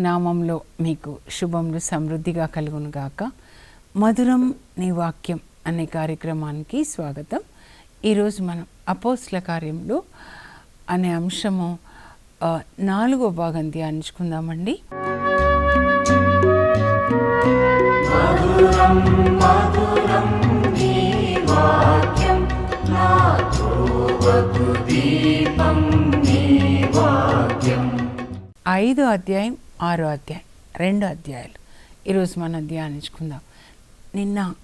ఏసు నామంలో మీకు శుభములు సమృద్ధిగా కలుగును గాక మధురం నీ వాక్యం అనే కార్యక్రమానికి స్వాగతం. ఈరోజు మనం అపోస్ల కార్యంలో అనే అంశము నాలుగో భాగం ధ్యానించుకుందామండి. ఐదో అధ్యాయం ఆరో అధ్యాయం రెండు అధ్యాయాలు. ఈరోజు మనం ధ్యానించుకుందాం. నిన్న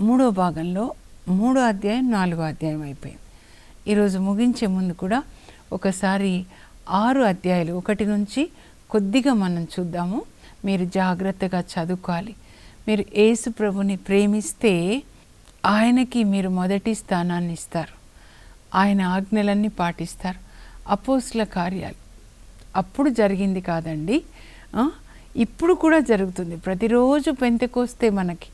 మూడో భాగంలో మూడో అధ్యాయం నాలుగో అధ్యాయం అయిపోయింది. ఈరోజు ముగించే ముందు కూడా ఒకసారి ఆరు అధ్యాయాలు ఒకటి నుంచి కొద్దిగా మనం చూద్దాము. మీరు జాగ్రత్తగా చదువుకోవాలి. మీరు యేసు ప్రభుని ప్రేమిస్తే ఆయనకి మీరు మొదటి స్థానాన్ని ఇస్తారు. ఆయన ఆజ్ఞలన్నీ పాటిస్తారు. అపోస్ల కార్యాలు. అప్పుడు జరిగింది కాదండి. ఇప్పుడు కూడా జరుగుతుంది. ప్రతిరోజు పెంతకొస్తే మనకి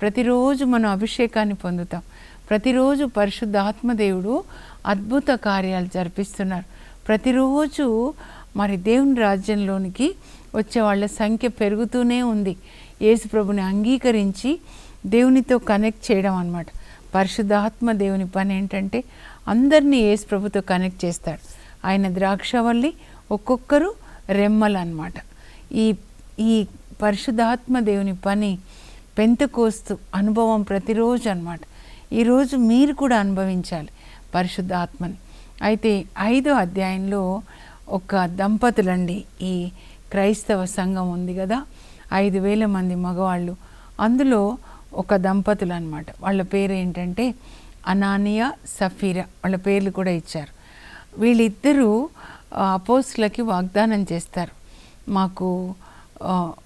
ప్రతిరోజు మనం అభిషేకాన్ని పొందుతాం. ప్రతిరోజు పరిశుద్ధాత్మ దేవుడు అద్భుత కార్యాలు జరిపిస్తున్నారు. ప్రతిరోజు మరి దేవుని రాజ్యంలోనికి వచ్చే వాళ్ళ సంఖ్య పెరుగుతూనే ఉంది. యేసుప్రభుని అంగీకరించి దేవునితో కనెక్ట్ చేయడం అన్నమాట. పరిశుద్ధాత్మ దేవుని పని ఏంటంటే అందరినీ యేసు ప్రభుతో కనెక్ట్ చేస్తాడు. ఆయన ద్రాక్షవల్లి ఒక్కొక్కరు రెమ్మలు అన్నమాట ఈ ఈ పరిశుద్ధాత్మ దేవుని పని పెంతకోస్తు అనుభవం ప్రతిరోజు అన్నమాట. ఈరోజు మీరు కూడా అనుభవించాలి పరిశుద్ధాత్మని. అయితే ఐదో అధ్యాయంలో ఒక దంపతులండి ఈ క్రైస్తవ సంఘం ఉంది కదా ఐదు వేల మంది మగవాళ్ళు. అందులో ఒక దంపతులు అనమాట వాళ్ళ పేరు ఏంటంటే అనానియా సఫీరా వాళ్ళ పేర్లు కూడా ఇచ్చారు. వీళ్ళిద్దరూ అపోస్ట్లకి వాగ్దానం చేస్తారు. మాకు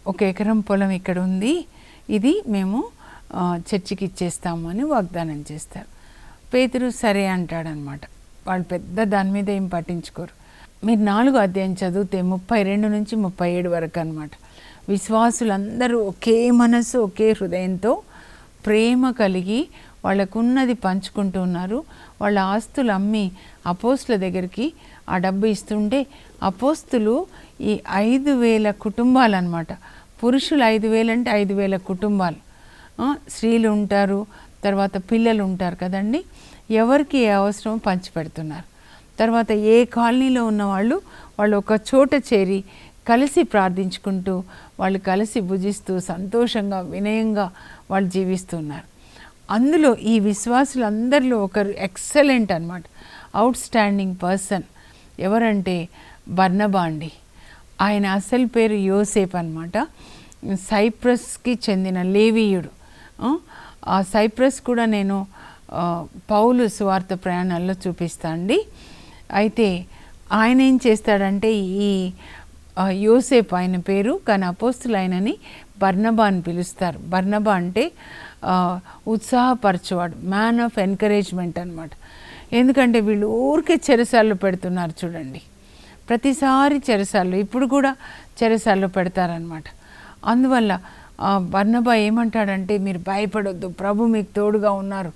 ఒక ఎకరం పొలం ఇక్కడ ఉంది. ఇది మేము చర్చికి ఇచ్చేస్తాము అని వాగ్దానం చేస్తారు. పేతురు సరే అంటాడనమాట. వాళ్ళు పెద్ద దాని మీద ఏం పట్టించుకోరు. మీరు నాలుగు అధ్యాయం చదివితే ముప్పై రెండు నుంచి ముప్పై ఏడు వరకు అనమాట విశ్వాసులందరూ ఒకే మనసు ఒకే హృదయంతో ప్రేమ కలిగి వాళ్ళకున్నది పంచుకుంటూ ఉన్నారు. వాళ్ళ ఆస్తులు అమ్మి అపోస్తుల దగ్గరికి ఆ డబ్బు ఇస్తుంటే అపోస్తులు ఈ ఐదు వేల కుటుంబాలు అనమాట పురుషులు ఐదు వేలు అంటే ఐదు వేల కుటుంబాలు. స్త్రీలు ఉంటారు తర్వాత పిల్లలు ఉంటారు కదండి. ఎవరికి ఏ అవసరం పంచిపెడుతున్నారు తర్వాత ఏ కాలనీలో ఉన్న వాళ్ళు వాళ్ళు ఒక చోట చేరి కలిసి ప్రార్థించుకుంటూ వాళ్ళు కలిసి భుజిస్తూ సంతోషంగా వినయంగా వాళ్ళు జీవిస్తున్నారు. అందులో ఈ విశ్వాసులందరిలో ఒకరు ఎక్సలెంట్ అనమాట అవుట్ స్టాండింగ్ పర్సన్ ఎవరంటే బర్నబా అండి. ఆయన అసలు పేరు యోసేప్ అనమాట సైప్రస్కి చెందిన లేవీయుడు. ఆ, సైప్రస్ కూడా నేను పౌలు సువార్త ప్రయాణాల్లో చూపిస్తా అండి. అయితే ఆయన ఏం చేస్తాడంటే ఈ యోసేపు ఆయన పేరు కానీ అపోస్తులు ఆయనని బర్నబా అని పిలుస్తారు. బర్నబా అంటే ఉత్సాహపరచేవాడు మ్యాన్ ఆఫ్ ఎన్కరేజ్మెంట్ అనమాట ఎందుకంటే వీళ్ళు ఊరికే చెరసాల్లో పెడుతున్నారు చూడండి. ప్రతిసారి చెరసాల్లో ఇప్పుడు కూడా చెరసాల్లో పెడతారనమాట అందువల్ల బర్నబా ఏమంటాడంటే మీరు భయపడొద్దు ప్రభు మీకు తోడుగా ఉన్నారు.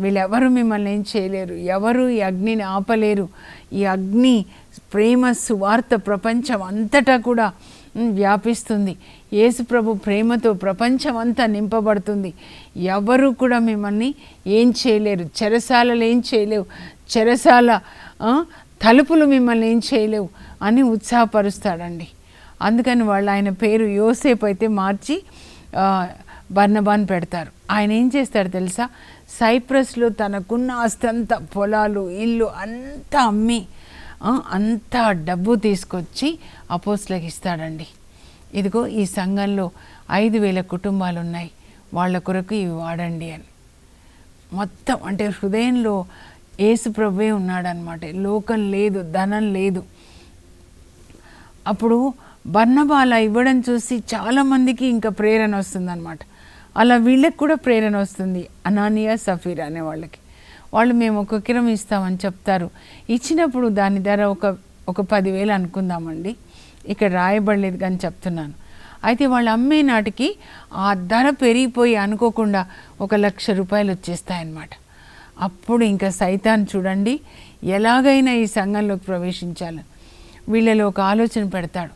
వీళ్ళెవరు మిమ్మల్ని ఏం చేయలేరు. ఎవరు ఈ అగ్నిని ఆపలేరు. ఈ అగ్ని ప్రేమ సువార్త ప్రపంచం అంతటా కూడా వ్యాపిస్తుంది. యేసుప్రభు ప్రేమతో ప్రపంచం అంతా నింపబడుతుంది. ఎవరు కూడా మిమ్మల్ని ఏం చేయలేరు. చెరసాలలు ఏం చేయలేవు. చెరసాల తలుపులు మిమ్మల్ని ఏం చేయలేవు అని ఉత్సాహపరుస్తాడండి. అందుకని వాళ్ళు ఆయన పేరు యోసేపు అయితే మార్చి బర్నబాన్ పెడతారు. ఆయన ఏం చేస్తాడు తెలుసా? సైప్రస్లో తనకున్న ఆస్తి అంతా పొలాలు ఇల్లు అంతా అమ్మి అంతా డబ్బు తీసుకొచ్చి అపోస్లకు ఇస్తాడండి. ఇదిగో ఈ సంఘంలో ఐదు వేల కుటుంబాలు ఉన్నాయి వాళ్ళ కొరకు ఇవి వాడండి అని. మొత్తం అంటే హృదయంలో యేసు ఉన్నాడనమాట లోకం లేదు ధనం లేదు. అప్పుడు బర్ణబాల ఇవ్వడం చూసి చాలామందికి ఇంకా ప్రేరణ వస్తుందన్నమాట. అలా వీళ్ళకి కూడా ప్రేరణ వస్తుంది. అనానియా సఫీర్ అనే వాళ్ళకి. వాళ్ళు మేము ఒక కిరం ఇస్తామని చెప్తారు. ఇచ్చినప్పుడు దాని ధర ఒక ఒక పదివేలు అనుకుందామండి. ఇక్కడ రాయబడలేదు కానీ చెప్తున్నాను. అయితే వాళ్ళు అమ్మే నాటికి ఆ ధర పెరిగిపోయి అనుకోకుండా ఒక లక్ష రూపాయలు వచ్చేస్తాయన్నమాట. అప్పుడు ఇంకా సైతాన్ చూడండి ఎలాగైనా ఈ సంఘంలోకి ప్రవేశించాలని వీళ్ళలో ఒక ఆలోచన పెడతాడు.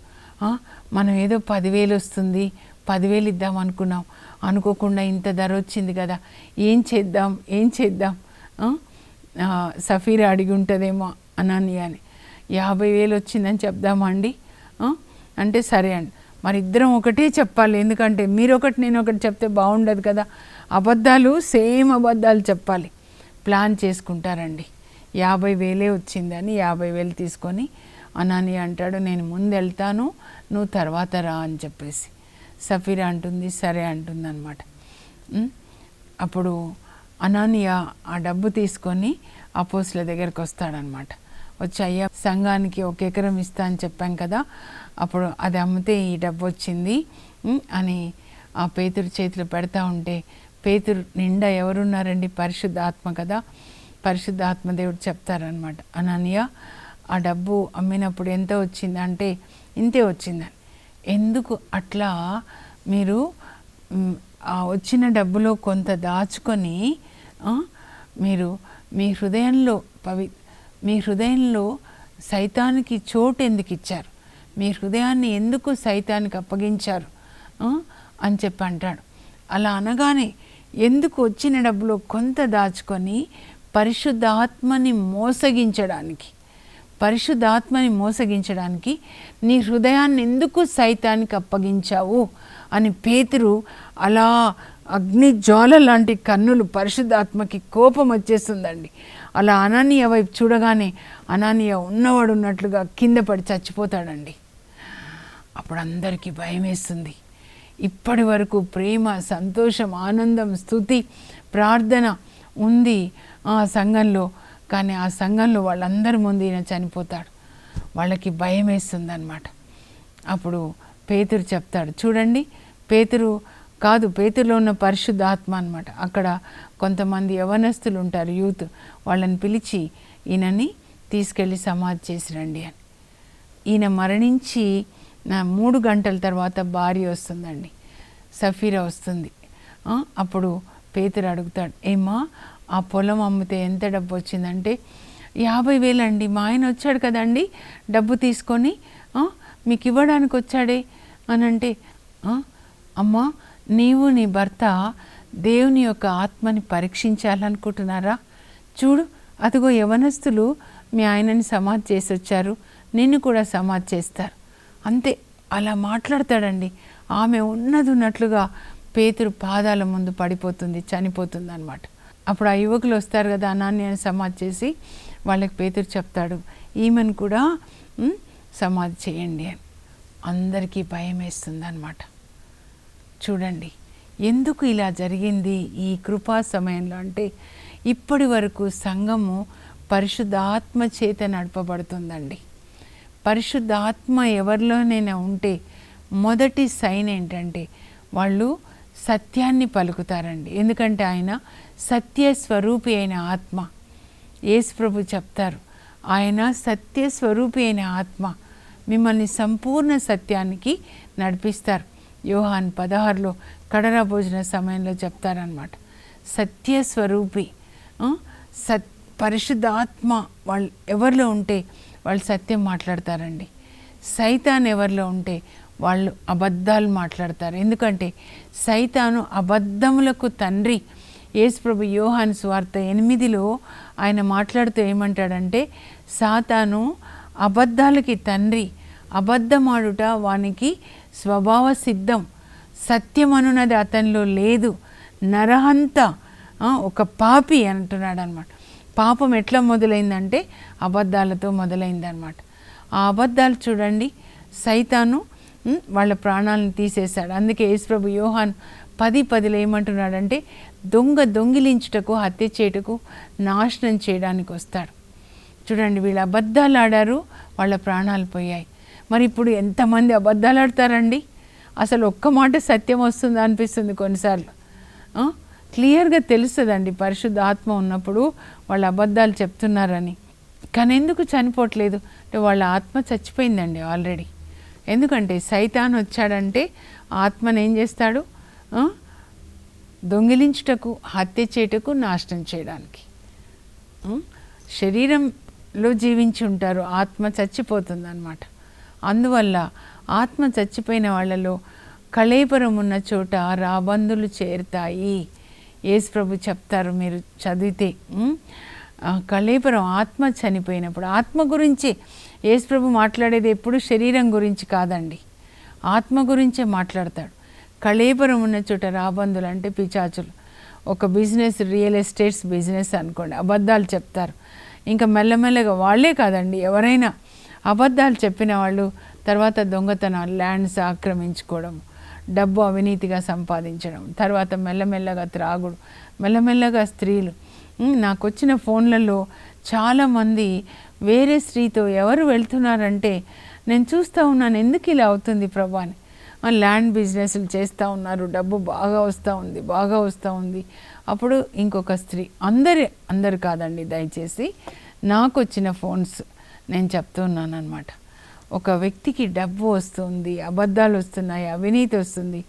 మనం ఏదో పదివేలు వస్తుంది పదివేలు ఇద్దాం అనుకున్నాం. అనుకోకుండా ఇంత ధర వచ్చింది కదా. ఏం చేద్దాం? ఏం చేద్దాం? సఫీర్ సఫీరా అడిగి ఉంటుందేమో అనాని అని యాభై వేలు వచ్చిందని చెప్దామండి. అంటే సరే అండి. మరి ఇద్దరం ఒకటే చెప్పాలి. ఎందుకంటే మీరు ఒకటి నేను ఒకటి చెప్తే బాగుండదు కదా. అబద్ధాలు సేమ్ అబద్ధాలు చెప్పాలి. ప్లాన్ చేసుకుంటారండి. యాభై వేలే వచ్చిందని యాభై వేలు తీసుకొని అనాని అంటాడు. నేను ముందు వెళ్తాను నువ్వు తర్వాత రా అని చెప్పేసి. సఫీరా అంటుంది సరే అంటుంది అనమాట అప్పుడు అనానియా ఆ డబ్బు తీసుకొని అపోస్ల దగ్గరికి వస్తాడనమాట వచ్చి అయ్యా సంఘానికి ఒక ఎకరం ఇస్తా అని చెప్పాం కదా అప్పుడు అది అమ్మితే ఈ డబ్బు వచ్చింది అని ఆ పేతురు చేతులు పెడతా ఉంటే పేతురు నిండా ఎవరున్నారండి? పరిశుద్ధ ఆత్మ కదా పరిశుద్ధ ఆత్మదేవుడు చెప్తారనమాట అనన్య ఆ డబ్బు అమ్మినప్పుడు ఎంత వచ్చింది అంటే ఇంతే వచ్చిందని. ఎందుకు అట్లా మీరు ఆ వచ్చిన డబ్బులో కొంత దాచుకొని మీరు మీ హృదయంలో పవి మీ హృదయంలో సైతానికి చోటు ఎందుకు ఇచ్చారు? మీ హృదయాన్ని ఎందుకు సైతానికి అప్పగించారు? అని చెప్పి అంటాడు. అలా అనగానే ఎందుకు వచ్చిన డబ్బులో కొంత దాచుకొని పరిశుద్ధాత్మని మోసగించడానికి పరిశుద్ధాత్మని మోసగించడానికి నీ హృదయాన్ని ఎందుకు సైతానికి అప్పగించావు? అని పేతురు అలా అగ్ని జ్వాల లాంటి కన్నులు పరిశుద్ధాత్మకి కోపం వచ్చేస్తుందండి. అలా అనానీయ వైపు చూడగానే అనానీయ ఉన్నవాడు ఉన్నట్లుగా కింద పడి చచ్చిపోతాడండి. అప్పుడు అందరికీ భయం వేస్తుంది. ఇప్పటి వరకు ప్రేమ సంతోషం ఆనందం స్థుతి ప్రార్థన ఉంది ఆ సంఘంలో. కానీ ఆ సంఘంలో వాళ్ళందరి ముందు ఈయన చనిపోతాడు. వాళ్ళకి భయం వేస్తుంది అనమాట అప్పుడు పేతురు చెప్తాడు చూడండి పేతురు కాదు పేతురులో ఉన్న పరిశుద్ధాత్మ అనమాట అక్కడ కొంతమంది యవనస్తులు ఉంటారు యూత్. వాళ్ళని పిలిచి ఈయనని తీసుకెళ్ళి సమాధి చేసి రండి అని. ఈయన మరణించి నా మూడు గంటల తర్వాత భార్య వస్తుందండి. సఫీరా వస్తుంది. అప్పుడు పేతురు అడుగుతాడు ఏమా ఆ పొలం అమ్మితే ఎంత డబ్బు వచ్చిందంటే యాభై వేలండి మా ఆయన వచ్చాడు కదండి డబ్బు తీసుకొని మీకు ఇవ్వడానికి వచ్చాడే? అని అంటే అమ్మా నీవు నీ భర్త దేవుని యొక్క ఆత్మని పరీక్షించాలనుకుంటున్నారా? చూడు అదిగో యవనస్తులు మీ ఆయనని సమాధి చేసి వచ్చారు నిన్ను కూడా సమాధి చేస్తారు. అంతే అలా మాట్లాడతాడండి. ఆమె ఉన్నది ఉన్నట్లుగా పేతురు పాదాల ముందు పడిపోతుంది చనిపోతుంది అనమాట అప్పుడు ఆ యువకులు వస్తారు కదా అనాన్యాన్ని సమాధి చేసి వాళ్ళకి పేతురు చెప్తాడు ఈమెను కూడా సమాధి చేయండి అని. అందరికీ భయం వేస్తుంది అనమాట చూడండి ఎందుకు ఇలా జరిగింది ఈ కృపా సమయంలో? అంటే ఇప్పటి వరకు సంఘము పరిశుద్ధాత్మ చేత నడపబడుతుందండి. పరిశుద్ధాత్మ ఎవరిలోనైనా ఉంటే మొదటి సైన్ ఏంటంటే వాళ్ళు సత్యాన్ని పలుకుతారండి. ఎందుకంటే ఆయన సత్య స్వరూపి అయిన ఆత్మ. యేసు ప్రభు చెప్తారు ఆయన సత్య స్వరూపి అయిన ఆత్మ మిమ్మల్ని సంపూర్ణ సత్యానికి నడిపిస్తారు. యోహాన్ పదహారులో కడరా భోజన సమయంలో చెప్తారనమాట సత్య స్వరూపి సత్ పరిశుద్ధాత్మ వాళ్ళు ఎవరిలో ఉంటే వాళ్ళు సత్యం మాట్లాడతారండి. సైతాన్ ఎవరిలో ఉంటే వాళ్ళు అబద్ధాలు మాట్లాడతారు. ఎందుకంటే సైతాను అబద్ధములకు తండ్రి. యేసుప్రభు యోహాన్ స్వార్థ ఎనిమిదిలో ఆయన మాట్లాడుతూ ఏమంటాడంటే సాతాను అబద్ధాలకి తండ్రి. అబద్ధమాడుట వానికి స్వభావ సిద్ధం. సత్యం అనున్నది అతనిలో లేదు. నరహంత ఒక పాపి అంటున్నాడు అనమాట పాపం ఎట్లా మొదలైందంటే అబద్ధాలతో మొదలైందనమాట. ఆ అబద్ధాలు చూడండి. సైతాను వాళ్ళ ప్రాణాలను తీసేశాడు. అందుకే యేసుప్రభు యోహాన్ పది పదిలో ఏమంటున్నాడంటే దొంగ దొంగిలించుటకు హత్య చేయుటకు నాశనం చేయడానికి వస్తాడు. చూడండి వీళ్ళు అబద్ధాలు ఆడారు వాళ్ళ ప్రాణాలు పోయాయి. మరి ఇప్పుడు ఎంతమంది అబద్ధాలు ఆడతారండి? అసలు ఒక్క మాట సత్యం వస్తుంది అనిపిస్తుంది కొన్నిసార్లు. క్లియర్గా తెలుస్తుందండి పరిశుద్ధ ఆత్మ ఉన్నప్పుడు వాళ్ళు అబద్ధాలు చెప్తున్నారని. కానీ ఎందుకు చనిపోవట్లేదు? అంటే వాళ్ళ ఆత్మ చచ్చిపోయిందండి ఆల్రెడీ. ఎందుకంటే సైతాన్ వచ్చాడంటే ఆత్మను ఏం చేస్తాడు? దొంగిలించుటకు హత్య చేయుటకు నాశనం చేయడానికి. శరీరంలో జీవించి ఉంటారు ఆత్మ చచ్చిపోతుంది అనమాట అందువల్ల ఆత్మ చచ్చిపోయిన వాళ్ళలో కళేపరం ఉన్న చోట రాబందులు చేరుతాయి. యేసు ప్రభు చెప్తారు మీరు చదివితే కళేపురం కళేపరం ఆత్మ చనిపోయినప్పుడు ఆత్మ గురించి ప్రభు మాట్లాడేది ఎప్పుడు శరీరం గురించి కాదండి. ఆత్మ గురించే మాట్లాడతాడు. కళేపరం ఉన్న చోట రాబందులు అంటే పిచాచులు ఒక బిజినెస్ రియల్ ఎస్టేట్స్ బిజినెస్ అనుకోండి అబద్ధాలు చెప్తారు. ఇంకా మెల్లమెల్లగా వాళ్ళే కాదండి ఎవరైనా అబద్ధాలు చెప్పిన వాళ్ళు తర్వాత దొంగతనాలు ల్యాండ్స్ ఆక్రమించుకోవడం డబ్బు అవినీతిగా సంపాదించడం తర్వాత మెల్లమెల్లగా త్రాగుడు మెల్లమెల్లగా స్త్రీలు. నాకు వచ్చిన ఫోన్లలో చాలామంది వేరే స్త్రీతో ఎవరు వెళ్తున్నారంటే నేను చూస్తూ ఉన్నాను ఎందుకు ఇలా అవుతుంది ప్రభా అని. ల్యాండ్ బిజినెస్లు చేస్తూ ఉన్నారు డబ్బు బాగా వస్తూ ఉంది బాగా వస్తూ ఉంది. అప్పుడు ఇంకొక స్త్రీ అందరి అందరు కాదండి దయచేసి నాకు వచ్చిన ఫోన్స్ నేను చెప్తున్నాను అనమాట ఒక వ్యక్తికి డబ్బు వస్తుంది అబద్ధాలు వస్తున్నాయి అవినీతి వస్తుంది.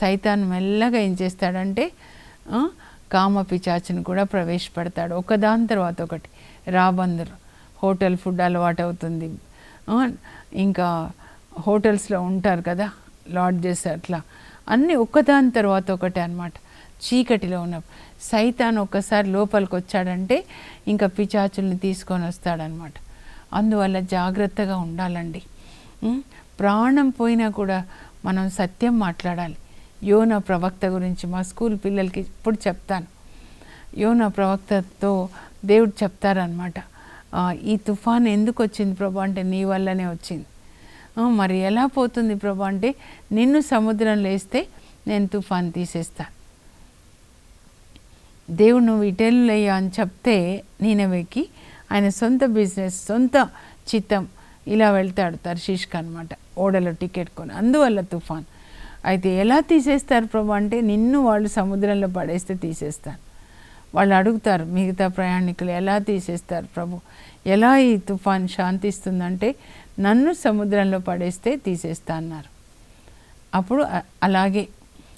సైతాన్ మెల్లగా ఏం చేస్తాడంటే ఆ, కామ కూడా ప్రవేశపెడతాడు ఒకదాని తర్వాత ఒకటి. రాబందరు హోటల్ ఫుడ్ అలవాటు అవుతుంది. ఇంకా హోటల్స్లో ఉంటారు కదా లాడ్జెస్ అట్లా. అన్నీ ఒక్కదాని తర్వాత ఒకటే అన్నమాట. చీకటిలో ఉన్న సైతాన్ ఒక్కసారి లోపలికి వచ్చాడంటే ఇంకా పిచాచుల్ని తీసుకొని వస్తాడనమాట అందువల్ల జాగ్రత్తగా ఉండాలండి. ప్రాణం పోయినా కూడా మనం సత్యం మాట్లాడాలి. యోన ప్రవక్త గురించి మా స్కూల్ పిల్లలకి ఇప్పుడు చెప్తాను. యోన ప్రవక్తతో దేవుడు చెప్తారనమాట ఈ తుఫాన్ ఎందుకు వచ్చింది ప్రభా అంటే నీ వల్లనే వచ్చింది. మరి ఎలా పోతుంది ప్రభా అంటే నిన్ను సముద్రంలో వేస్తే నేను తుఫాన్ తీసేస్తాను దేవుడు నువ్వు ఇటెళ్ళయ్యా అని చెప్తే నీనవేకి ఆయన సొంత బిజినెస్ సొంత చిత్తం ఇలా వెళ్తాడు తర్షీష్కి అనమాట ఓడలో టికెట్ కొని. అందువల్ల తుఫాన్. అయితే ఎలా తీసేస్తారు ప్రభు అంటే నిన్ను వాళ్ళు సముద్రంలో పడేస్తే తీసేస్తాను వాళ్ళు అడుగుతారు మిగతా ప్రయాణికులు ఎలా తీసేస్తారు ప్రభు? ఎలా ఈ తుఫాన్ శాంతిస్తుందంటే నన్ను సముద్రంలో పడేస్తే తీసేస్తా అన్నారు. అప్పుడు అలాగే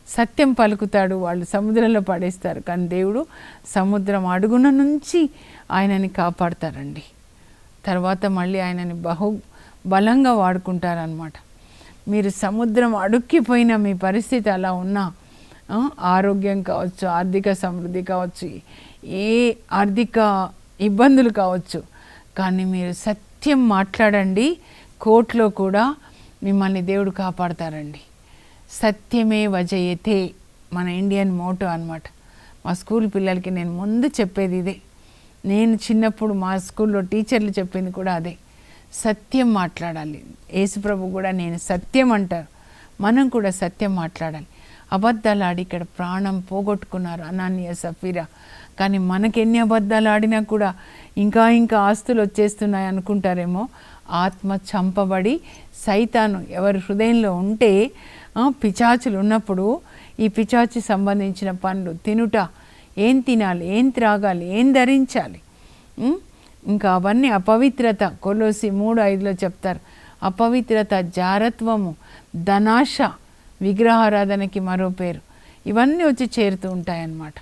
సత్యం పలుకుతాడు వాళ్ళు సముద్రంలో పడేస్తారు కానీ దేవుడు సముద్రం అడుగున నుంచి ఆయనని కాపాడతారండి. తర్వాత మళ్ళీ ఆయనని బహు బలంగా వాడుకుంటారనమాట మీరు సముద్రం అడుక్కిపోయిన మీ పరిస్థితి అలా ఉన్నా ఆరోగ్యం కావచ్చు ఆర్థిక సమృద్ధి కావచ్చు ఏ ఆర్థిక ఇబ్బందులు కావచ్చు. కానీ మీరు సత్యం మాట్లాడండి కోర్టులో కూడా మిమ్మల్ని దేవుడు కాపాడతారండి. సత్యమే వజయతే మన ఇండియన్ మోటో అన్నమాట. మా స్కూల్ పిల్లలకి నేను ముందు చెప్పేది ఇదే. నేను చిన్నప్పుడు మా స్కూల్లో టీచర్లు చెప్పింది కూడా అదే. సత్యం మాట్లాడాలి. యేసుప్రభు కూడా నేను సత్యం అంటారు. మనం కూడా సత్యం మాట్లాడాలి. అబద్ధాలు ఆడి ఇక్కడ ప్రాణం పోగొట్టుకున్నారు అనాన్య సఫీరా. కానీ మనకెన్ని అబద్ధాలు ఆడినా కూడా ఇంకా ఇంకా ఆస్తులు వచ్చేస్తున్నాయి అనుకుంటారేమో. ఆత్మ చంపబడి సైతాను ఎవరి హృదయంలో ఉంటే పిచాచులు ఉన్నప్పుడు ఈ పిచాచి సంబంధించిన పండ్లు తినుట ఏం తినాలి ఏం త్రాగాలి ఏం ధరించాలి? ఇంకా అవన్నీ అపవిత్రత. కొలోసి మూడు ఐదులో చెప్తారు. అపవిత్రత జారత్వము ధనాశ విగ్రహారాధనకి మరో పేరు. ఇవన్నీ వచ్చి చేరుతూ ఉంటాయన్నమాట.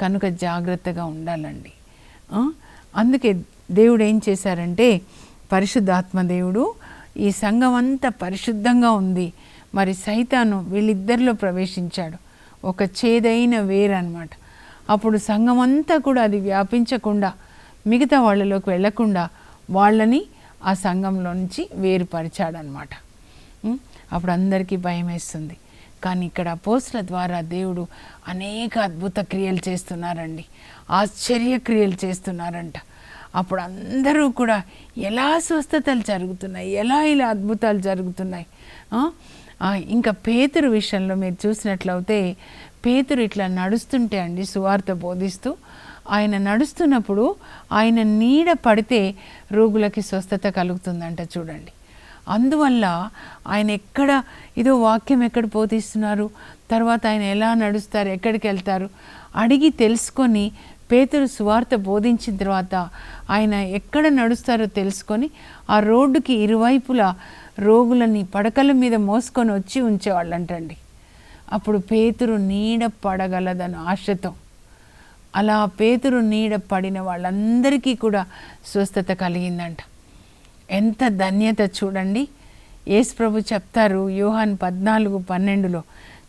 కనుక జాగ్రత్తగా ఉండాలండి. అందుకే దేవుడు ఏం చేశారంటే పరిశుద్ధాత్మ దేవుడు ఈ సంఘం అంతా పరిశుద్ధంగా ఉంది. మరి సైతాను వీళ్ళిద్దరిలో ప్రవేశించాడు. ఒక చేదైన వేరు అనమాట అప్పుడు సంఘం అంతా కూడా అది వ్యాపించకుండా మిగతా వాళ్ళలోకి వెళ్ళకుండా వాళ్ళని ఆ సంఘంలో నుంచి వేరుపరిచాడనమాట అప్పుడు అందరికీ భయం వేస్తుంది. కానీ ఇక్కడ పోస్టుల ద్వారా దేవుడు అనేక అద్భుత క్రియలు చేస్తున్నారండి. ఆశ్చర్య క్రియలు చేస్తున్నారంట. అప్పుడు అందరూ కూడా ఎలా స్వస్థతలు జరుగుతున్నాయి? ఎలా ఇలా అద్భుతాలు జరుగుతున్నాయి? ఇంకా పేతురు విషయంలో మీరు చూసినట్లయితే పేతురు ఇట్లా నడుస్తుంటే అండి సువార్త బోధిస్తూ ఆయన నడుస్తున్నప్పుడు ఆయన నీడ పడితే రోగులకి స్వస్థత కలుగుతుందంట చూడండి. అందువల్ల ఆయన ఎక్కడ ఇదో వాక్యం ఎక్కడ బోధిస్తున్నారు? తర్వాత ఆయన ఎలా నడుస్తారు? ఎక్కడికి వెళ్తారు? అడిగి తెలుసుకొని పేతురు సువార్త బోధించిన తర్వాత ఆయన ఎక్కడ నడుస్తారో తెలుసుకొని ఆ రోడ్డుకి ఇరువైపులా రోగులని పడకల మీద మోసుకొని వచ్చి ఉంచేవాళ్ళంటండి. అప్పుడు పేతురు నీడ పడగలదన్న ఆశతో. అలా పేతురు నీడ పడిన వాళ్ళందరికీ కూడా స్వస్థత కలిగిందంట. ఎంత ధన్యత చూడండి. యేసు ప్రభు చెప్తారు యూహాన్ పద్నాలుగు పన్నెండులో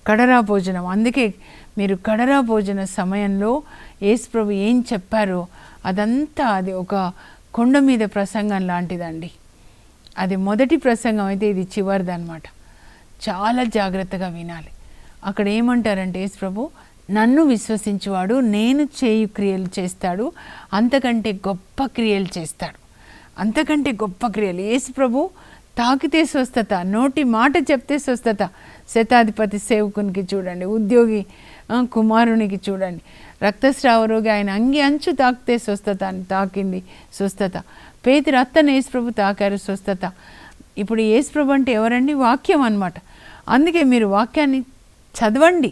కడరా భోజనం. అందుకే మీరు కడరా భోజన సమయంలో యేసు ప్రభు ఏం చెప్పారో అదంతా అది ఒక కొండ మీద ప్రసంగం లాంటిదండి. అది మొదటి ప్రసంగం అయితే ఇది చివరిది అనమాట చాలా జాగ్రత్తగా వినాలి. అక్కడ ఏమంటారంటే యేసు ప్రభు నన్ను విశ్వసించువాడు నేను చేయు క్రియలు చేస్తాడు అంతకంటే గొప్ప క్రియలు చేస్తాడు. అంతకంటే గొప్ప క్రియలు. యేసు ప్రభు తాకితే స్వస్థత నోటి మాట చెప్తే స్వస్థత. శతాధిపతి సేవకునికి చూడండి ఉద్యోగి కుమారునికి చూడండి. రక్తస్రావ రోగి ఆయన అంగి అంచు తాకితే స్వస్థత అని తాకింది స్వస్థత. పేతి అత్తను యేసుప్రభు తాకారు స్వస్థత. ఇప్పుడు యేసుప్రభు అంటే ఎవరండి? వాక్యం అనమాట అందుకే మీరు వాక్యాన్ని చదవండి.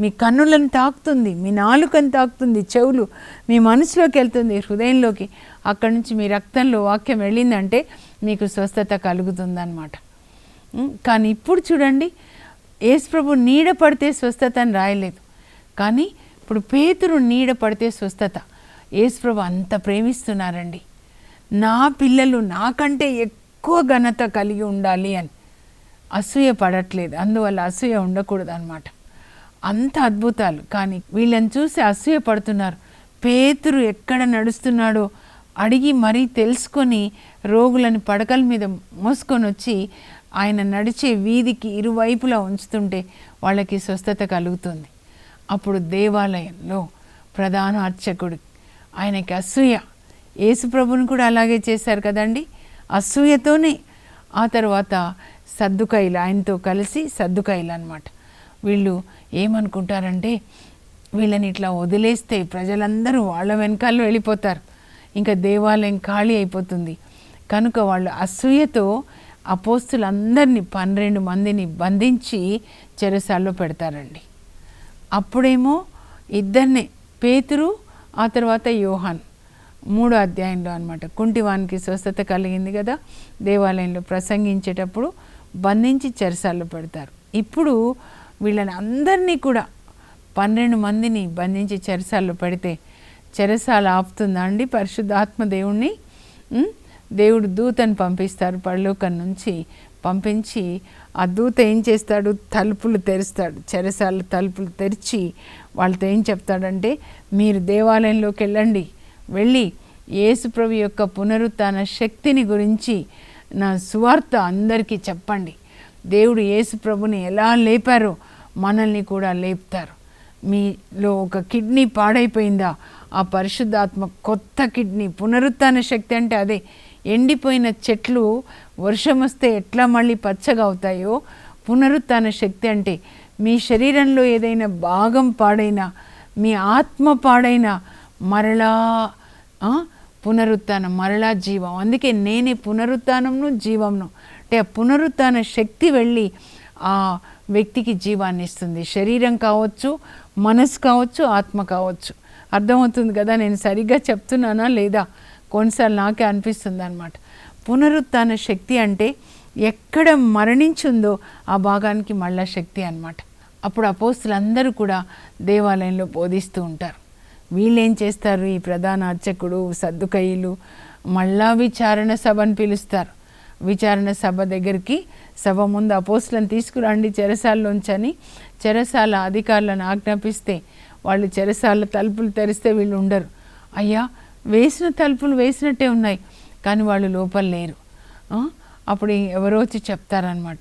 మీ కన్నులను తాకుతుంది మీ నాలుకను తాకుతుంది చెవులు మీ మనసులోకి వెళ్తుంది హృదయంలోకి. అక్కడి నుంచి మీ రక్తంలో వాక్యం వెళ్ళిందంటే మీకు స్వస్థత కలుగుతుందన్నమాట. కానీ ఇప్పుడు చూడండి యేసుప్రభు నీడ పడితే స్వస్థత అని రాయలేదు. కానీ ఇప్పుడు పేతురు నీడ పడితే స్వస్థత. యేసుప్రభు అంత ప్రేమిస్తున్నారండి. నా పిల్లలు నాకంటే ఎక్కువ ఘనత కలిగి ఉండాలి అని. అసూయ పడట్లేదు. అందువల్ల అసూయ ఉండకూడదు అనమాట అంత అద్భుతాలు. కానీ వీళ్ళని చూసి అసూయ పడుతున్నారు పేతురు ఎక్కడ నడుస్తున్నాడో అడిగి మరీ తెలుసుకొని రోగులను పడకల మీద మోసుకొని వచ్చి ఆయన నడిచే వీధికి ఇరువైపులా ఉంచుతుంటే వాళ్ళకి స్వస్థత కలుగుతుంది. అప్పుడు దేవాలయంలో ప్రధాన అర్చకుడు ఆయనకి అసూయ. యేసుప్రభుని కూడా అలాగే చేశారు కదండి? అసూయతోనే. ఆ తర్వాత సర్దుకాయలు ఆయనతో కలిసి సర్దుకాయలు అనమాట వీళ్ళు ఏమనుకుంటారంటే వీళ్ళని ఇట్లా వదిలేస్తే ప్రజలందరూ వాళ్ళ వెనకాల వెళ్ళిపోతారు. ఇంకా దేవాలయం ఖాళీ అయిపోతుంది. కనుక వాళ్ళు అసూయతో అపోస్తులందరినీ పన్నెండు మందిని బంధించి చెరసాల్లో పెడతారండి. అప్పుడేమో ఇద్దరినే పేతురు ఆ తర్వాత యోహాన్ మూడో అధ్యాయంలో అనమాట కుంటివానికి స్వస్థత కలిగింది కదా దేవాలయంలో ప్రసంగించేటప్పుడు బంధించి చెరసాల్లో పెడతారు. ఇప్పుడు వీళ్ళని అందరినీ కూడా పన్నెండు మందిని బంధించి చెరసాల్లో పెడితే చెరసాల ఆపుతుందా అండి? పరిశుద్ధాత్మ దేవుణ్ణి? దేవుడు దూతను పంపిస్తారు పరలోకం నుంచి. పంపించి ఆ దూత ఏం చేస్తాడు? తలుపులు తెరుస్తాడు. చెరసాల తలుపులు తెరిచి వాళ్ళతో ఏం చెప్తాడంటే మీరు దేవాలయంలోకి వెళ్ళండి. వెళ్ళి యేసుప్రభు యొక్క పునరుత్న శక్తిని గురించి నా సువార్త అందరికీ చెప్పండి. దేవుడు యేసుప్రభుని ఎలా లేపారో మనల్ని కూడా లేపుతారు. మీలో ఒక కిడ్నీ పాడైపోయిందా? ఆ పరిశుద్ధాత్మ కొత్త కిడ్నీ పునరుత్న శక్తి అంటే అదే. ఎండిపోయిన చెట్లు వర్షం వస్తే ఎట్లా మళ్ళీ పచ్చగా అవుతాయో? పునరుత్న శక్తి అంటే మీ శరీరంలో ఏదైనా భాగం పాడైనా మీ ఆత్మ పాడైనా మరలా పునరుత్నం మరలా జీవం. అందుకే నేనే పునరుత్నంను జీవంను. అంటే ఆ పునరుత్న శక్తి వెళ్ళి ఆ వ్యక్తికి జీవాన్ని ఇస్తుంది. శరీరం కావచ్చు మనసు కావచ్చు ఆత్మ కావచ్చు. అర్థమవుతుంది కదా? నేను సరిగ్గా చెప్తున్నానా లేదా? కొన్నిసార్లు నాకే అనిపిస్తుంది అనమాట పునరుత్న శక్తి అంటే ఎక్కడ మరణించుందో ఆ భాగానికి మళ్ళా శక్తి అన్నమాట. అప్పుడు అపోస్తులందరూ కూడా దేవాలయంలో బోధిస్తూ ఉంటారు. వీళ్ళేం చేస్తారు? ఈ ప్రధాన అర్చకుడు సర్దుకయ్యలు మళ్ళా విచారణ సభను పిలుస్తారు. విచారణ సభ దగ్గరికి సభ ముందు అపోస్టులను తీసుకురండి చెరసాల్లోంచని చెరసాల అధికారులను ఆజ్ఞాపిస్తే వాళ్ళు చెరసాల తలుపులు తెరిస్తే వీళ్ళు ఉండరు. అయ్యా వేసిన తలుపులు వేసినట్టే ఉన్నాయి కానీ వాళ్ళు లోపల లేరు. అప్పుడు ఎవరో వచ్చి చెప్తారనమాట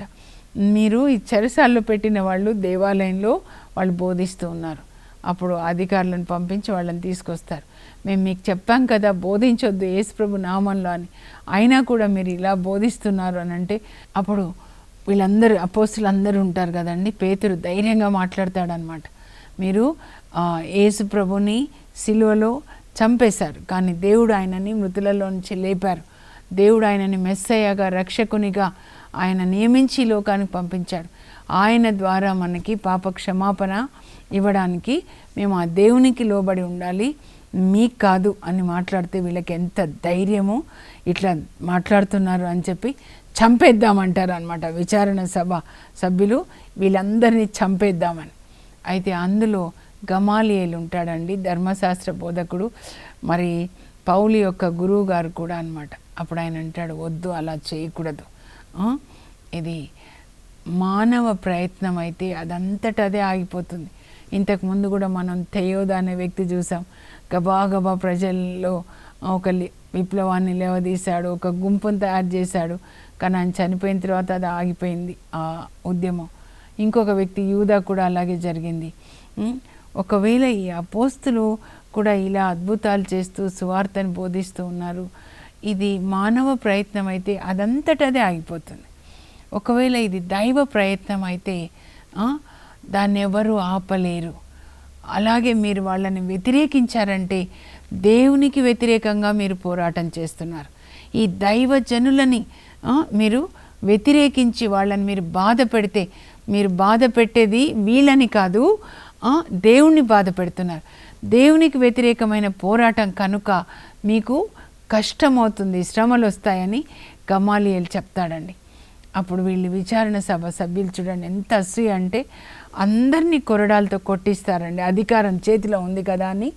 మీరు ఈ చెరసాల్లో పెట్టిన వాళ్ళు దేవాలయంలో వాళ్ళు బోధిస్తూ ఉన్నారు. అప్పుడు అధికారులను పంపించి వాళ్ళని తీసుకొస్తారు. మేము మీకు చెప్పాం కదా బోధించొద్దు యేసుప్రభు నామంలో అని. అయినా కూడా మీరు ఇలా బోధిస్తున్నారు అని అంటే అప్పుడు వీళ్ళందరూ అపోస్తులు అందరూ ఉంటారు కదండి పేతురు ధైర్యంగా మాట్లాడతాడనమాట మీరు ఆ, యేసు ప్రభుని సిలువలో చంపేశారు కానీ దేవుడు ఆయనని మృతులలో నుంచి లేపారు. దేవుడు ఆయనని మెస్సయ్యగా రక్షకునిగా ఆయన నియమించి లోకానికి పంపించాడు. ఆయన ద్వారా మనకి పాప క్షమాపణ ఇవ్వడానికి మేము ఆ దేవునికి లోబడి ఉండాలి. మీకు కాదు అని మాట్లాడితే వీళ్ళకి ఎంత ధైర్యము ఇట్లా మాట్లాడుతున్నారు అని చెప్పి చంపేద్దామంటారు అనమాట విచారణ సభ సభ్యులు వీళ్ళందరినీ చంపేద్దామని. అయితే అందులో గమాలియేలు ఉంటాడండి ధర్మశాస్త్ర బోధకుడు. మరి పౌలి యొక్క గురువు గారు కూడా అనమాట అప్పుడు ఆయన అంటాడు వద్దు అలా చేయకూడదు. ఇది మానవ ప్రయత్నం అయితే అదంతట అదే ఆగిపోతుంది. ఇంతకు ముందు కూడా మనం తెయోద అనే వ్యక్తి చూసాం. గబా గబా ప్రజల్లో ఒక లి- విప్లవాన్ని లేవదీశాడు ఒక గుంపును తయారు చేశాడు కానీ ఆయన చనిపోయిన తర్వాత అది ఆగిపోయింది ఆ ఉద్యమం. ఇంకొక వ్యక్తి యూదా కూడా అలాగే జరిగింది. ఒకవేళ ఈ అపోస్తులు కూడా ఇలా అద్భుతాలు చేస్తూ సువార్తను బోధిస్తూ ఉన్నారు ఇది మానవ ప్రయత్నం అయితే అదంతటదే ఆగిపోతుంది. ఒకవేళ ఇది దైవ ప్రయత్నం అయితే దాన్ని ఎవరు ఆపలేరు. అలాగే మీరు వాళ్ళని వ్యతిరేకించారంటే దేవునికి వ్యతిరేకంగా మీరు పోరాటం చేస్తున్నారు. ఈ దైవ జనులని మీరు వ్యతిరేకించి వాళ్ళని మీరు బాధ పెడితే మీరు బాధ పెట్టేది వీళ్ళని కాదు దేవుణ్ణి బాధ పెడుతున్నారు. దేవునికి వ్యతిరేకమైన పోరాటం కనుక మీకు కష్టమవుతుంది శ్రమలు వస్తాయని గమాలియల్ చెప్తాడండి. అప్పుడు వీళ్ళు విచారణ సభ సభ్యులు చూడండి ఎంత అసూయ అంటే అందరినీ కొరడాలతో కొట్టిస్తారండి. అధికారం చేతిలో ఉంది కదా అని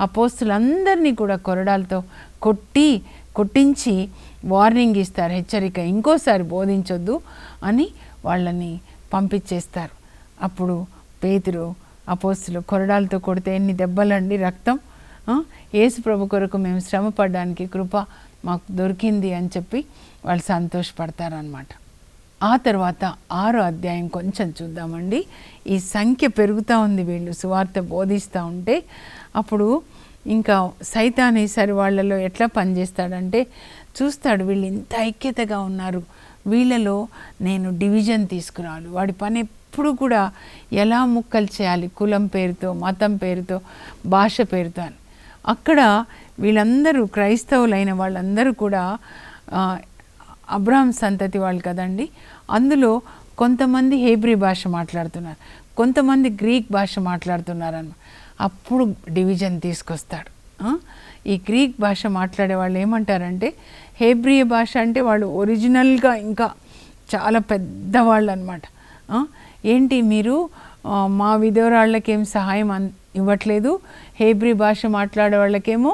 అపోస్తులందరినీ కూడా కొరడాలతో కొట్టి కొట్టించి వార్నింగ్ ఇస్తారు హెచ్చరిక ఇంకోసారి బోధించొద్దు అని వాళ్ళని పంపించేస్తారు. అప్పుడు పేతురు అపోస్తులు కొరడాలతో కొడితే ఎన్ని దెబ్బలండి రక్తం. ఆ, యేసు ప్రభు కొరకు మేము శ్రమ పడడానికి కృప మాకు దొరికింది అని చెప్పి వాళ్ళు సంతోషపడతారనమాట ఆ తర్వాత ఆరో అధ్యాయం కొంచెం చూద్దామండి. ఈ సంఖ్య పెరుగుతూ ఉంది వీళ్ళు సువార్త బోధిస్తూ ఉంటే. అప్పుడు ఇంకా సైతాన్ ఈసారి వాళ్ళలో ఎట్లా పనిచేస్తాడంటే చూస్తాడు వీళ్ళు ఇంత ఐక్యతగా ఉన్నారు. వీళ్ళలో నేను డివిజన్ తీసుకురావాలి వాడి పని ఎప్పుడు కూడా ఎలా ముక్కలు చేయాలి? కులం పేరుతో మతం పేరుతో భాష పేరుతో అని. అక్కడ వీళ్ళందరూ క్రైస్తవులైన వాళ్ళందరూ కూడా అబ్రహం సంతతి వాళ్ళు కదండి. అందులో కొంతమంది హేబ్రీ భాష మాట్లాడుతున్నారు. కొంతమంది గ్రీక్ భాష మాట్లాడుతున్నారు అప్పుడు డివిజన్ తీసుకొస్తాడు. ఈ గ్రీక్ భాష మాట్లాడే వాళ్ళు ఏమంటారంటే హేబ్రియ భాష అంటే వాళ్ళు ఒరిజినల్గా ఇంకా చాలా పెద్దవాళ్ళు అనమాట ఏంటి మీరు మా విధవరాళ్ళకేం సహాయం అన్ ఇవ్వట్లేదు? హేబ్రీ భాష మాట్లాడే వాళ్ళకేమో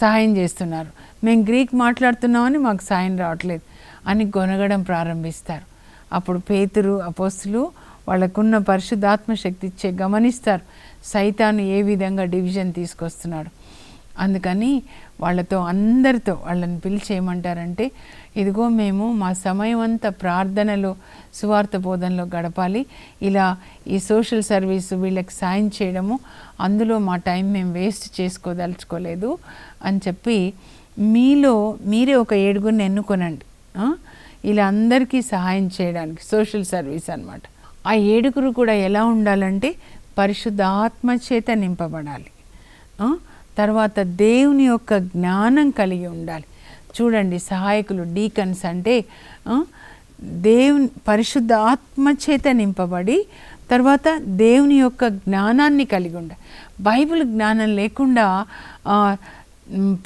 సహాయం చేస్తున్నారు. మేము గ్రీక్ మాట్లాడుతున్నామని మాకు సాయం రావట్లేదు. అని గొనగడం ప్రారంభిస్తారు. అప్పుడు పేతురు అపోస్తులు వాళ్ళకున్న పరిశుద్ధాత్మ శక్తి ఇచ్చే గమనిస్తారు. సైతాను ఏ విధంగా డివిజన్ తీసుకొస్తున్నాడు. అందుకని వాళ్ళతో అందరితో వాళ్ళని పిలిచేయమంటారంటే ఇదిగో మేము మా సమయం అంతా ప్రార్థనలో సువార్త బోధనలో గడపాలి. ఇలా ఈ సోషల్ సర్వీస్ వీళ్ళకి సాయం చేయడము అందులో మా టైం మేము వేస్ట్ చేసుకోదలుచుకోలేదు అని చెప్పి మీలో మీరే ఒక ఏడుగురిని ఎన్నుకొనండి. ఇలా అందరికీ సహాయం చేయడానికి సోషల్ సర్వీస్ అన్నమాట. ఆ ఏడుగురు కూడా ఎలా ఉండాలంటే పరిశుద్ధాత్మ చేత నింపబడాలి. తర్వాత దేవుని యొక్క జ్ఞానం కలిగి ఉండాలి. చూడండి సహాయకులు డీకన్స్ అంటే దేవుని పరిశుద్ధ ఆత్మ చేత నింపబడి తర్వాత దేవుని యొక్క జ్ఞానాన్ని కలిగి ఉండాలి. బైబిల్ జ్ఞానం లేకుండా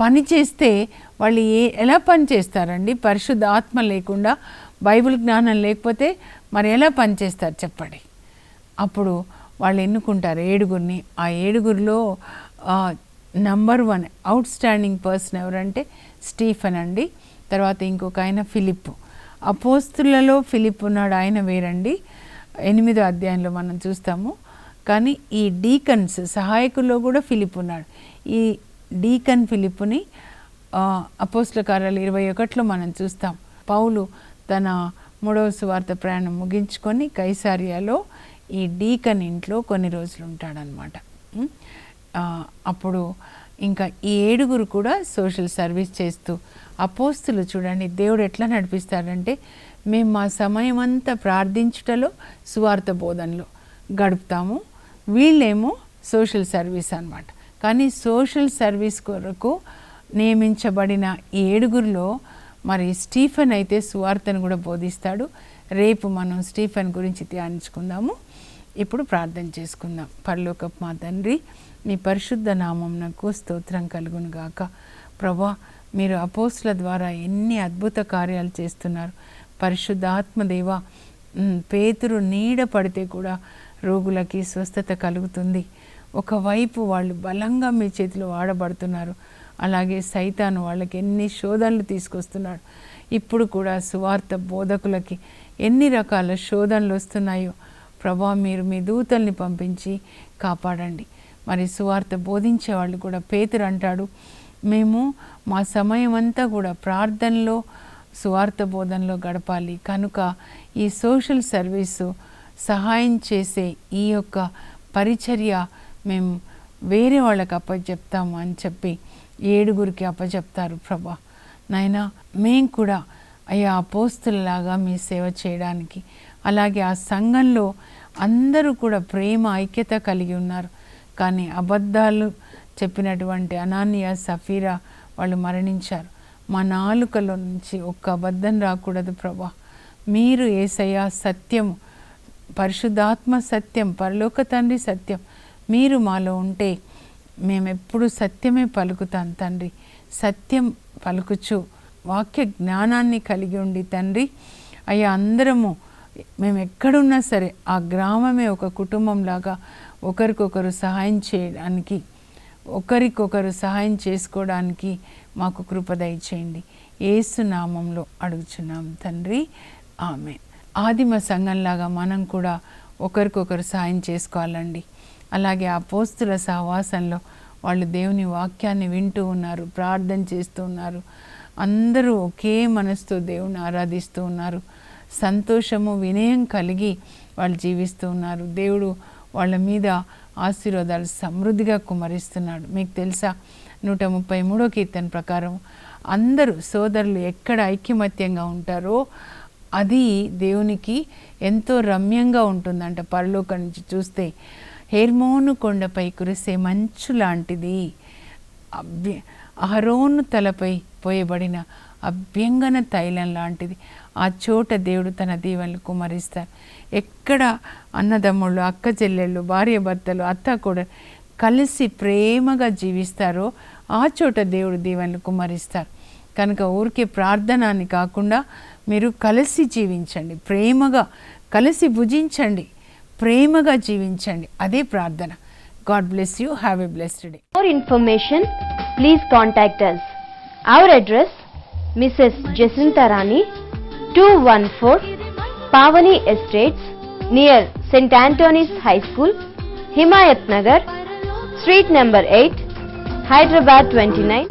పని చేస్తే వాళ్ళు ఏ ఎలా పని చేస్తారండి? పరిశుద్ధ ఆత్మ లేకుండా బైబిల్ జ్ఞానం లేకపోతే మరి ఎలా పని చేస్తారు చెప్పండి? అప్పుడు వాళ్ళు ఎన్నుకుంటారు? ఏడుగురిని. ఆ ఏడుగురిలో number one outstanding person ఎవరంటే స్టీఫెన్ అండి. తర్వాత ఇంకొక ఆయన ఫిలిప్ అపోస్తులలో ఫిలిప్ ఉన్నాడు ఆయన వేరండి. ఎనిమిదో అధ్యాయంలో మనం చూస్తాము. కానీ ఈ డీకన్స్ సహాయకుల్లో కూడా ఫిలిప్ ఉన్నాడు. ఈ డీకన్ ఫిలిప్ని అపోస్ల కార్యాలు ఇరవై ఒకటిలో మనం చూస్తాం. పౌలు తన మూడవ సువార్త ప్రయాణం ముగించుకొని కైసారియాలో ఈ డీకన్ ఇంట్లో కొన్ని రోజులు ఉంటాడనమాట అప్పుడు ఇంకా ఈ ఏడుగురు కూడా సోషల్ సర్వీస్ చేస్తూ అపోస్తులు చూడండి దేవుడు ఎట్లా నడిపిస్తాడంటే మేము మా సమయం అంతా ప్రార్థించుటలో సువార్త బోధనలో గడుపుతాము. వీళ్ళేమో సోషల్ సర్వీస్ అన్నమాట. కానీ సోషల్ సర్వీస్ కొరకు నియమించబడిన ఏడుగురిలో మరి స్టీఫెన్ అయితే సువార్తను కూడా బోధిస్తాడు. రేపు మనం స్టీఫెన్ గురించి ధ్యానించుకుందాము. ఇప్పుడు ప్రార్థన చేసుకుందాం. పరలోకపు మా తండ్రి మీ పరిశుద్ధ నామంనకు స్తోత్రం కలుగును గాక. ప్రభా మీరు అపోస్ల ద్వారా ఎన్ని అద్భుత కార్యాలు చేస్తున్నారు. పరిశుద్ధ ఆత్మదేవ పేతురు నీడ పడితే కూడా రోగులకి స్వస్థత కలుగుతుంది. ఒకవైపు వాళ్ళు బలంగా మీ చేతిలో వాడబడుతున్నారు. అలాగే సైతాను వాళ్ళకి ఎన్ని శోధనలు తీసుకొస్తున్నాడు. ఇప్పుడు కూడా సువార్త బోధకులకి ఎన్ని రకాల శోధనలు వస్తున్నాయో ప్రభా మీరు మీ దూతల్ని పంపించి కాపాడండి. మరి సువార్త బోధించే వాళ్ళు కూడా పేతురు అంటాడు మేము మా సమయం అంతా కూడా ప్రార్థనలో సువార్త బోధనలో గడపాలి. కనుక ఈ సోషల్ సర్వీసు సహాయం చేసే ఈ యొక్క పరిచర్య మేము వేరే వాళ్ళకి అప్పచెప్తాము అని చెప్పి ఏడుగురికి అప్పచెప్తారు ప్రభా. నైనా మేం కూడా అయ్యా అపోస్తులలాగా మీ సేవ చేయడానికి అలాగే ఆ సంఘంలో అందరూ కూడా ప్రేమ ఐక్యత కలిగి ఉన్నారు. కానీ అబద్ధాలు చెప్పినటువంటి అనానియా సఫీరా వాళ్ళు మరణించారు. మా నాలుకలో నుంచి ఒక్క అబద్ధం రాకూడదు ప్రభా. మీరు ఏసయ్యా సత్యము పరిశుద్ధాత్మ సత్యం పరలోక తండ్రి సత్యం మీరు మాలో ఉంటే మేమెప్పుడు సత్యమే పలుకుతాం తండ్రి. సత్యం పలుకుచు వాక్య జ్ఞానాన్ని కలిగి ఉండి తండ్రి. అయ్యా అందరము మేము ఎక్కడున్నా సరే ఆ గ్రామమే ఒక కుటుంబంలాగా ఒకరికొకరు సహాయం చేయడానికి ఒకరికొకరు సహాయం చేసుకోవడానికి మాకు కృప దయచేయండి. ఏసు నామంలో అడుగుచున్నాం తండ్రి. ఆమె ఆదిమ సంఘంలాగా మనం కూడా ఒకరికొకరు సహాయం చేసుకోవాలండి. అలాగే ఆ పోస్తుల సహవాసంలో వాళ్ళు దేవుని వాక్యాన్ని వింటూ ఉన్నారు ప్రార్థన చేస్తూ ఉన్నారు. అందరూ ఒకే మనసుతో దేవుని ఆరాధిస్తూ ఉన్నారు. సంతోషము వినయం కలిగి వాళ్ళు జీవిస్తూ ఉన్నారు. దేవుడు వాళ్ళ మీద ఆశీర్వాదాలు సమృద్ధిగా కుమరిస్తున్నాడు. మీకు తెలుసా? నూట ముప్పై మూడో కీర్తన ప్రకారం అందరూ సోదరులు ఎక్కడ ఐక్యమత్యంగా ఉంటారో అది దేవునికి ఎంతో రమ్యంగా ఉంటుందంట. పరలోకం నుంచి చూస్తే హెర్మోను కొండపై కురిసే మంచు లాంటిది. అభ్య అహరోను తలపై పోయబడిన అభ్యంగన తైలం లాంటిది. ఆ చోట దేవుడు తన దీవెనలు కుమరిస్తారు. ఎక్కడ అన్నదమ్ముళ్ళు అక్క చెల్లెళ్ళు భార్య భర్తలు అత్త కూడా కలిసి ప్రేమగా జీవిస్తారో ఆ చోట దేవుడు దీవెనలు కుమరిస్తారు. కనుక ఊరికే ప్రార్థన అని కాకుండా మీరు కలిసి జీవించండి. ప్రేమగా కలిసి భుజించండి. ప్రేమగా జీవించండి. అదే ప్రార్థన. God bless you have a blessed day for information please contact us our address Mrs Jacintha Rani two one four Pavani estates near saint Antony's high school Himayat Nagar street number eight Hyderabad twenty nine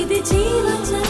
ఇది జీవ జల్లు